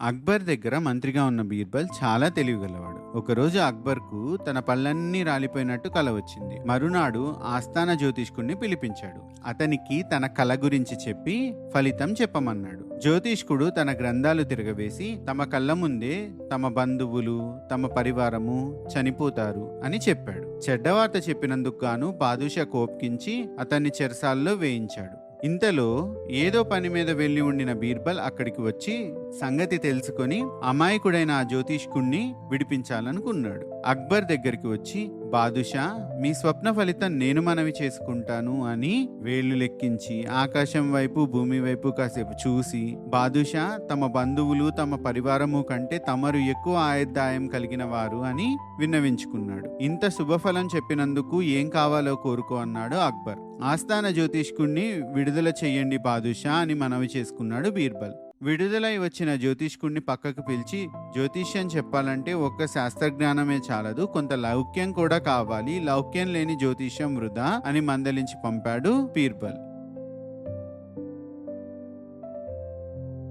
అక్బర్ దగ్గర మంత్రిగా ఉన్న బీర్బల్ చాలా తెలివిగలవాడు. ఒకరోజు అక్బర్కు తన పళ్ళన్నీ రాలిపోయినట్టు కల వచ్చింది. మరునాడు ఆస్థాన జ్యోతిష్కుణ్ణి పిలిపించాడు. అతనికి తన కల గురించి చెప్పి ఫలితం చెప్పమన్నాడు. జ్యోతిష్కుడు తన గ్రంథాలు తిరగవేసి తమ కళ్ళ ముందే తమ బంధువులు తమ పరివారము చనిపోతారు అని చెప్పాడు. చెడ్డవార్త చెప్పినందుకు గాను బాదుషా కోప్కించి అతన్ని చెరసాల్లో వేయించాడు. ఇంతలో ఏదో పని మీద వెళ్ళి ఉండిన బీర్బల్ అక్కడికి వచ్చి సంగతి తెలుసుకొని అమాయకుడైన ఆ జ్యోతిష్కుణ్ణి విడిపించాలనుకున్నాడు. అక్బర్ దగ్గరికి వచ్చి బాదుషా మీ స్వప్న ఫలితం నేను మనవి చేసుకుంటాను అని వేళ్ళు లెక్కించి ఆకాశం వైపు భూమి వైపు కాసేపు చూసి బాదుషా తమ బంధువులు తమ పరివారము కంటే తమరు ఎక్కువ ఆయుర్దాయం కలిగిన వారు అని విన్నవించుకున్నాడు. ఇంత శుభఫలం చెప్పినందుకు ఏం కావాలో కోరుకో అన్నాడు అక్బర్. ఆస్థాన జ్యోతిష్కుణ్ణి విడుదల చెయ్యండి బాదుషా అని మనవి చేసుకున్నాడు బీర్బల్. విడుదలై వచ్చిన జ్యోతిష్కుణ్ణి పక్కకు పిలిచి జ్యోతిష్యం చెప్పాలంటే ఒక్క శాస్త్రజ్ఞానమే చాలదు కొంత లౌక్యం కూడా కావాలి లౌక్యం లేని జ్యోతిష్యం వృధా అని మందలించి పంపాడు పీర్బల్.